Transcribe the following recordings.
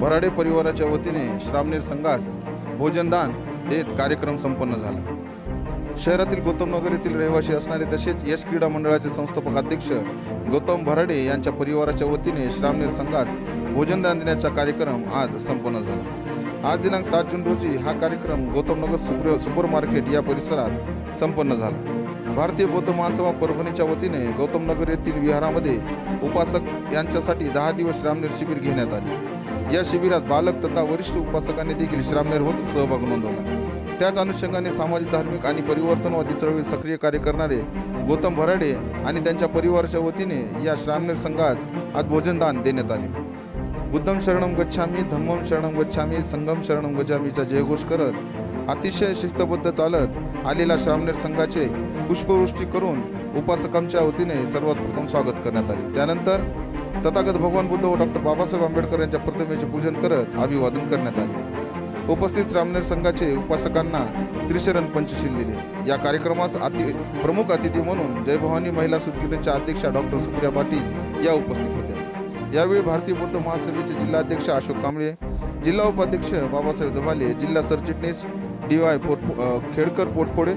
भराडे परिवाराच्या वतीने श्रामनेर संघास भोजनदान देत कार्यक्रम संपन्न झाला. शहरातील गौतम नगर येथील रहिवासी असणारे तसेच यश क्रीडा मंडळाचे संस्थापक अध्यक्ष गौतम भराडे यांच्या परिवाराच्या वतीने श्रामनेर संघास भोजनदान देण्याचा कार्यक्रम आज संपन्न झाला. आज दिनांक सात जून रोजी हा कार्यक्रम Gautam Nagar super super market या परिसरात संपन्न झाला. भारतीय बौद्ध महासभा परभणीच्या वतीने गौतम नगर येथील विहारामध्ये उपासक यांच्यासाठी दहा दिवस श्रामनेर शिबिर घेण्यात आले. या शिबिरात बालक तथा वरिष्ठ उपासकांनी देखील श्रामनेर होत सहभाग नोंदवला. त्याच अनुषंगाने सामाजिक धार्मिक आणि परिवर्तनवादी चळवळीत सक्रिय कार्य करणारे गौतम भराडे आणि त्यांच्या परिवाराच्या वतीने या श्रामनेर संघास आज भोजनदान देण्यात आले. बुद्धम शरणम गच्छामी धम्मम शरणम गच्छामी संगम शरणम गच्छामीचा जयघोष करत अतिशय शिस्तबद्ध चालत आलेल्या श्रामनेर संघाचे पुष्पवृष्टी करून उपासकांच्या वतीने सर्वात प्रथम स्वागत करण्यात आले. त्यानंतर तथागत भगवान बुद्ध व डॉक्टर बाबासाहेब आंबेडकर यांच्या प्रतिमेचे पूजन करत अभिवादन करण्यात आले. उपस्थित रामनेर संघाचे उपासकांना त्रिशरण पंचशील दिले. या कार्यक्रमास अति प्रमुख अतिथी म्हणून जयभवानी महिला सुदगिरीच्या अध्यक्षा डॉक्टर सुप्रिया पाटील या उपस्थित होत्या. यावेळी भारतीय बौद्ध महासभेचे जिल्हाध्यक्ष अशोक कांबळे जिल्हा उपाध्यक्ष बाबासाहेब धमाले जिल्हा सरचिटणीस डी वाय पोट खेडकर पोटफोडे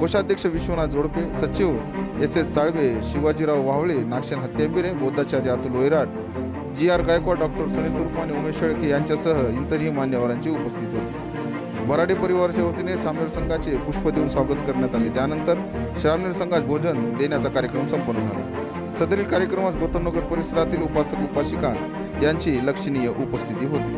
कोषाध्यक्ष विश्वनाथ जोडपे सचिव एस एस साळवे शिवाजीराव वावळे Nagshen Hattembire बौद्धाचार्य Atul Vairat G R Gaikwad doctor Sunil Turpane Umesh Shelke यांच्यासह इतरही मान्यवरांची उपस्थिती होती. बराडे परिवाराच्या वतीने सामनेर संघाचे पुष्प देऊन स्वागत करण्यात आले. त्यानंतर श्रामनेर संघास भोजन देण्याचा कार्यक्रम संपन्न झाला. सदरील कार्यक्रमास गौतमनगर परिसरातील उपासक उपासिका यांची लक्षणीय उपस्थिती होती.